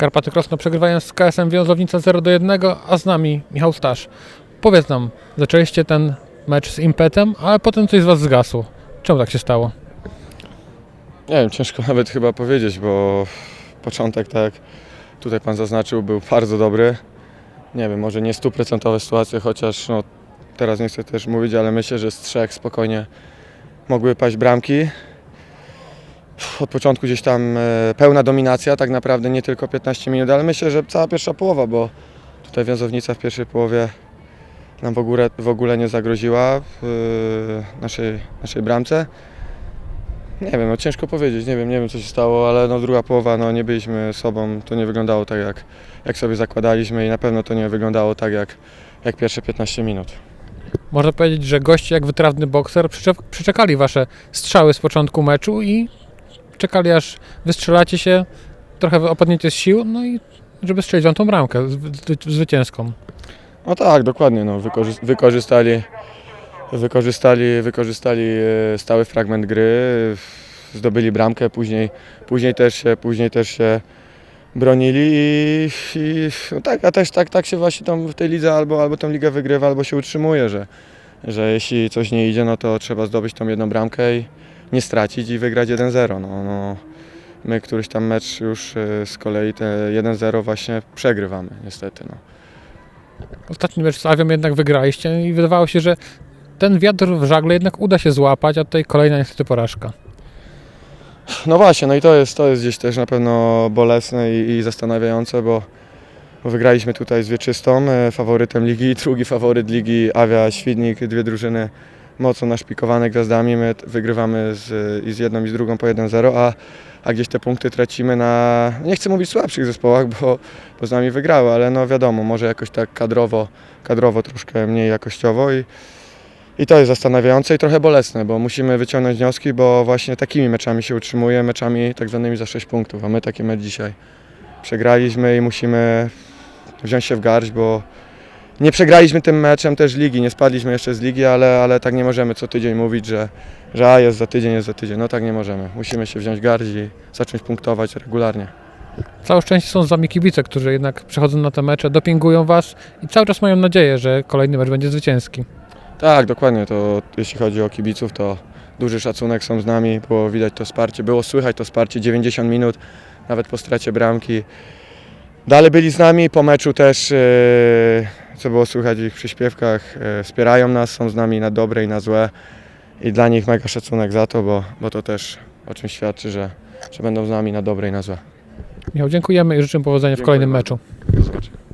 Karpaty Krosno przegrywają z KSM Wiązownica 0 do 1, a z nami Michał Stasz. Powiedz nam, zaczęliście ten mecz z impetem, ale potem coś z Was zgasło. Czemu tak się stało? Nie wiem, ciężko nawet chyba powiedzieć, bo początek, tak tutaj Pan zaznaczył, był bardzo dobry. Nie wiem, może nie stuprocentowe sytuacje, chociaż no, teraz nie chcę też mówić, ale myślę, że z trzech spokojnie mogły paść bramki. Od początku gdzieś tam e, pełna dominacja, tak naprawdę nie tylko 15 minut, ale myślę, że cała pierwsza połowa, bo tutaj wiązownica w pierwszej połowie nam w ogóle, w ogóle nie zagroziła w e, naszej, naszej bramce. Nie wiem, no ciężko powiedzieć, nie wiem, nie wiem co się stało, ale no druga połowa, no nie byliśmy sobą, to nie wyglądało tak jak, jak sobie zakładaliśmy i na pewno to nie wyglądało tak jak, jak pierwsze 15 minut. Można powiedzieć, że goście jak wytrawny bokser przyczekali Wasze strzały z początku meczu i czekali aż wystrzelacie się, trochę opadniecie z sił, no i żeby strzelić Wam tą bramkę zwy- zwycięską. No tak, dokładnie, no wykorzy- wykorzystali, wykorzystali, wykorzystali e, stały fragment gry, zdobyli bramkę, później, później, też, się, później też się bronili i, i no tak, a też tak, tak się właśnie tam w tej lidze albo, albo tą ligę wygrywa, albo się utrzymuje, że, że jeśli coś nie idzie, no to trzeba zdobyć tą jedną bramkę i nie stracić i wygrać 1-0. No, no, my któryś tam mecz już e, z kolei te 1-0 właśnie przegrywamy niestety. No. Ostatni mecz z Awią jednak wygraliście i wydawało się, że ten wiatr w żagle jednak uda się złapać, a tutaj kolejna niestety porażka. No właśnie, no i to jest, to jest gdzieś też na pewno bolesne i, i zastanawiające, bo, wygraliśmy tutaj z Wieczystą, e, faworytem ligi, drugi faworyt ligi Awia Świdnik, dwie drużyny mocno naszpikowane gwiazdami, my wygrywamy z, i z jedną i z drugą po 1-0, a, a gdzieś te punkty tracimy na, nie chcę mówić słabszych zespołach, bo, bo z nami wygrały, ale no wiadomo, może jakoś tak kadrowo, kadrowo troszkę mniej jakościowo i, i to jest zastanawiające i trochę bolesne, bo musimy wyciągnąć wnioski, bo właśnie takimi meczami się utrzymuje, meczami tak zwanymi za 6 punktów, a my taki mecz dzisiaj przegraliśmy i musimy wziąć się w garść, bo nie przegraliśmy tym meczem też ligi, nie spadliśmy jeszcze z ligi, ale, ale tak nie możemy co tydzień mówić, że, że a jest za tydzień, jest za tydzień. No tak nie możemy. Musimy się wziąć garść i zacząć punktować regularnie. Całe szczęście są z Wami kibice, którzy jednak przychodzą na te mecze, dopingują Was i cały czas mają nadzieję, że kolejny mecz będzie zwycięski. Tak, dokładnie. To jeśli chodzi o kibiców, to duży szacunek są z nami. Było widać to wsparcie, było słychać to wsparcie 90 minut, nawet po stracie bramki. Dalej byli z nami, po meczu też, e, co było słychać w ich przyśpiewkach, e, wspierają nas, są z nami na dobre i na złe. I dla nich mega szacunek za to, bo, bo to też o czym świadczy, że, że będą z nami na dobre i na złe. Michał, dziękujemy i życzę powodzenia w Dziękuję kolejnym bardzo. meczu.